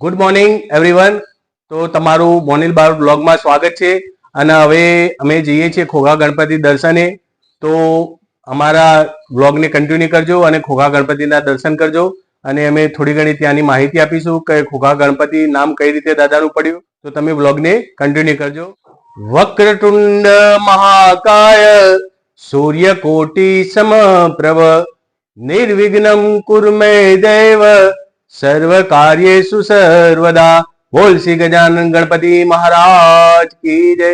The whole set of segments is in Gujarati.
ગુડ મોર્નિંગ એવરીવન તો તમારું મોનિલ બાર બ્લોગમાં સ્વાગત છે અને હવે અમે જઈએ છીએ ખોગા ગણપતિ દર્શને. તો અમારા બ્લોગને કન્ટિન્યુ કરજો અને ખોગા ગણપતિના દર્શન કરજો. અને અમે થોડી ઘણી ત્યાંની માહિતી આપીશું કે ખોગા ગણપતિ નામ કઈ રીતે દાદાનું પડ્યું. તો તમે બ્લોગને કન્ટિન્યુ કરજો. વક્રતુંડ મહાકાય સૂર્યકોટિ સમપ્રભ નિર્વિઘ્નમ કુર્મે દેવ સર્વ કાર્યેષુ સર્વદા બોલ શ્રી ગજાનન ગણપતિ મહારાજ કી જય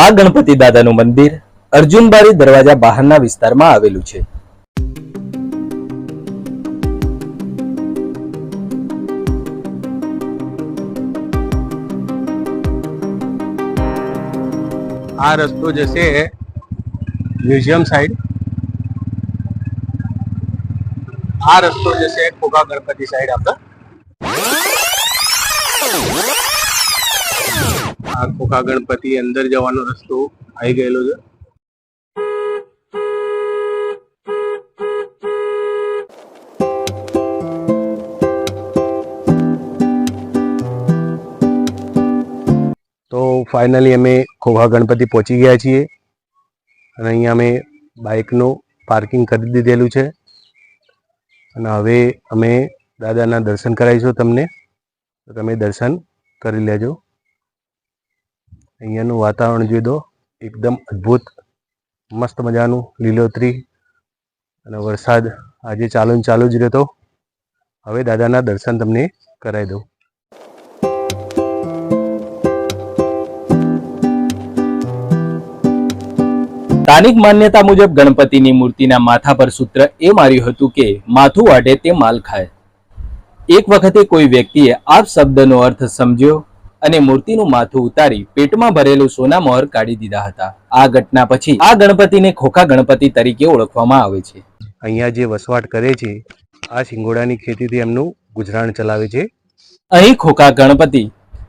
આ ગણપતિ દાદાનું મંદિર અર્જુનબારી દરવાજા બહારના વિસ્તારમાં આવેલું છે. આ રસ્તો જશે મ્યુઝિયમ સાઈડ. આ રસ્તો જશે ખોખા ગણપતિ સાઈડ આપણે આ ખોખા ગણપતિ અંદર જવાનો રસ્તો આવી ગયેલો છે. તો ફાઇનલી અમે ખોખા ગણપતિ પહોંચી ગયા છીએ. અને અહીંયા અમે બાઇકનું પાર્કિંગ કરી દીધેલું છે. અને હવે અમે દાદાના દર્શન કરાવીશું તમને. તો તમે દર્શન કરી લેજો. અહીંયાનું વાતાવરણ જોઈ દો. એકદમ અદ્ભુત, મસ્ત મજાનું લીલોતરી અને વરસાદ આજે ચાલુ ચાલુ જ રહેતો. હવે દાદાના દર્શન તમને કરાવી દઉં. સ્થાનિક માન્યતા મુજબ ગણપતિની મૂર્તિના માથા પર સૂત્ર એ માર્યું હતું કે માથું વાઢે તે માલ ખાય. એક વખતે કોઈ વ્યક્તિએ આ શબ્દનો અર્થ સમજ્યો? અને મૂર્તિનું માથું ઉતારી પેટમાં ભરેલું સોના મોહર કાઢી દીધા હતા. આ ઘટના પછી આ ગણપતિને ખોખા ગણપતિ તરીકે ઓળખવામાં આવે છે. અહીંયા જે વસવાટ કરે છે આ સિંગોડાની ખેતીથી એમનું ગુજરાન ચલાવે છે. અહીં ખોખા ગણપતિ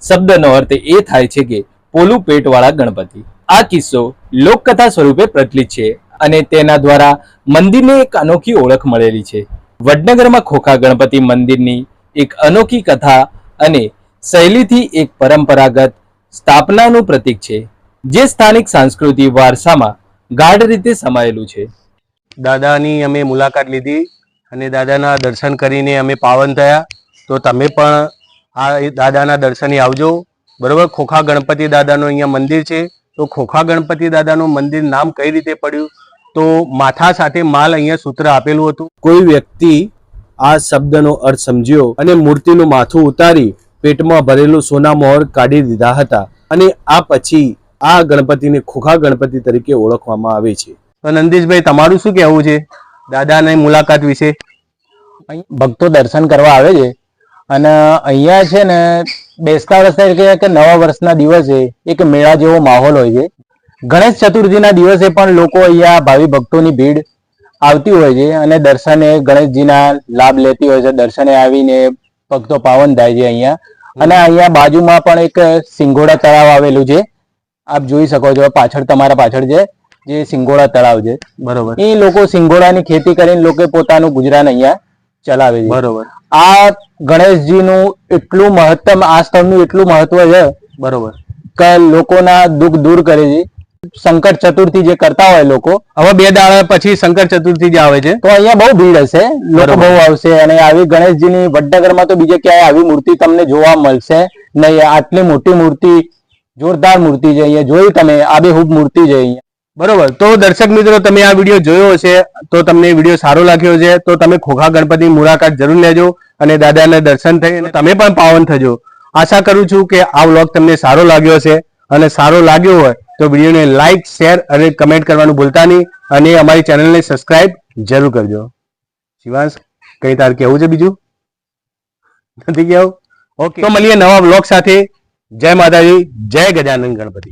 શબ્દનો અર્થ એ થાય છે કે પોલું પેટવાળા ગણપતિ. આ કિસ્સો લોકકથા સ્વરૂપે પ્રચલિત છે અને તેના દ્વારા મંદિરને એક અનોખી ઓળખ મળેલી છે. વડનગરમાં ખોખા ગણપતિ મંદિરની એક અનોખી કથા અને શૈલીથી એક પરંપરાગત સ્થાપનાનું પ્રતીક છે જે સ્થાનિક સાંસ્કૃતિક વારસામાં ગાઢ રીતે સમાયેલું છે. દાદાની અમે મુલાકાત લીધી અને દાદાના દર્શન કરીને અમે પાવન થયા. તો તમે પણ આ દાદાના દર્શને આવજો. બરોબર? ખોખા ગણપતિ દાદાનું અહીંયા મંદિર છે. તો ખોખા ગણપતિ દાદાનું મંદિર નામ કઈ રીતે પડ્યું? તો માથા સાથે માલ અહીંયા સૂત્ર આપેલું હતું. કોઈ વ્યક્તિ આ શબ્દનો અર્થ સમજ્યો અને મૂર્તિનું માથું ઉતારી પેટમાં ભરેલું સોના મોહર કાઢી દીધા હતા અને આ પછી આ ગણપતિને ખોખા ગણપતિ તરીકે ઓળખવામાં આવે છે. તો નંદીશભાઈ, તમારું શું કહેવું છે? દાદાની મુલાકાત વિશે? ભક્તો દર્શન કરવા આવે છે અને અહીંયા છે ને બેસતા વર્ષે કે નવા વર્ષના દિવસે એક મેળા જેવો માહોલ હોય છે. ગણેશ ચતુર્થીના દિવસે પણ લોકો અહીંયા ભાવિ ભક્તોની ભીડ આવતી હોય છે અને દર્શને ગણેશજીના લાભ લેતી હોય છે. દર્શને આવીને ભક્તો પાવન થાય છે અહીંયા. અને અહીંયા બાજુમાં પણ એક સિંગોડા તળાવ આવેલું છે. આપ જોઈ શકો છો પાછળ તમારા પાછળ છે જે સિંગોડા તળાવ છે. બરોબર. એ લોકો સિંગોડાની ખેતી કરીને લોકો પોતાનું ગુજરાન અહીંયા ચલાવે છે. બરોબર. આ ગણેશજીનું એટલું મહત્તમ આ સ્થળનું એટલું મહત્વ છે બરોબર. કે લોકોના દુઃખ દૂર કરે છે. સંકટ ચતુર્થી જે કરતા હોય લોકો હવે બે દાડા પછી શંકર ચતુર્થી જે આવે છે. તો અહીંયા બહુ ભીડ હશે લોકો બહુ આવશે અને આવી ગણેશજીની વડનગરમાં તો બીજે ક્યાંય આવી મૂર્તિ તમને જોવા મળશે નહીં. આટલી મોટી મૂર્તિ જોરદાર મૂર્તિ છે અહીંયા. જોઈ તમે આબેહૂબ મૂર્તિ છે અહીંયા. બરોબર. તો દર્શક મિત્રો તમે આ વીડિયો જોયો હશે તો તમને વીડિયો સારો લાગ્યો છે તો તમે ખોખા ગણપતિ મુલાકાત જરૂર લેજો અને દાદાને દર્શન થઈ અને તમે પણ પાવન થજો. આશા કરું છું કે આ વ્લોગ તમને સારો લાગ્યો હશે અને સારો લાગ્યો હોય તો વિડીયોને લાઇક શેર અને કમેન્ટ કરવાનું ભૂલતા નહીં. અને અમારી ચેનલને સબસ્ક્રાઇબ જરૂર કરજો. શિવાંશ કઈ તાર કેવું છે બીજું? નથી કેવું ઓકે તો મળીએ નવા બ્લોગ સાથે. જય માતાજી જય ગજાનંદ ગણપતિ.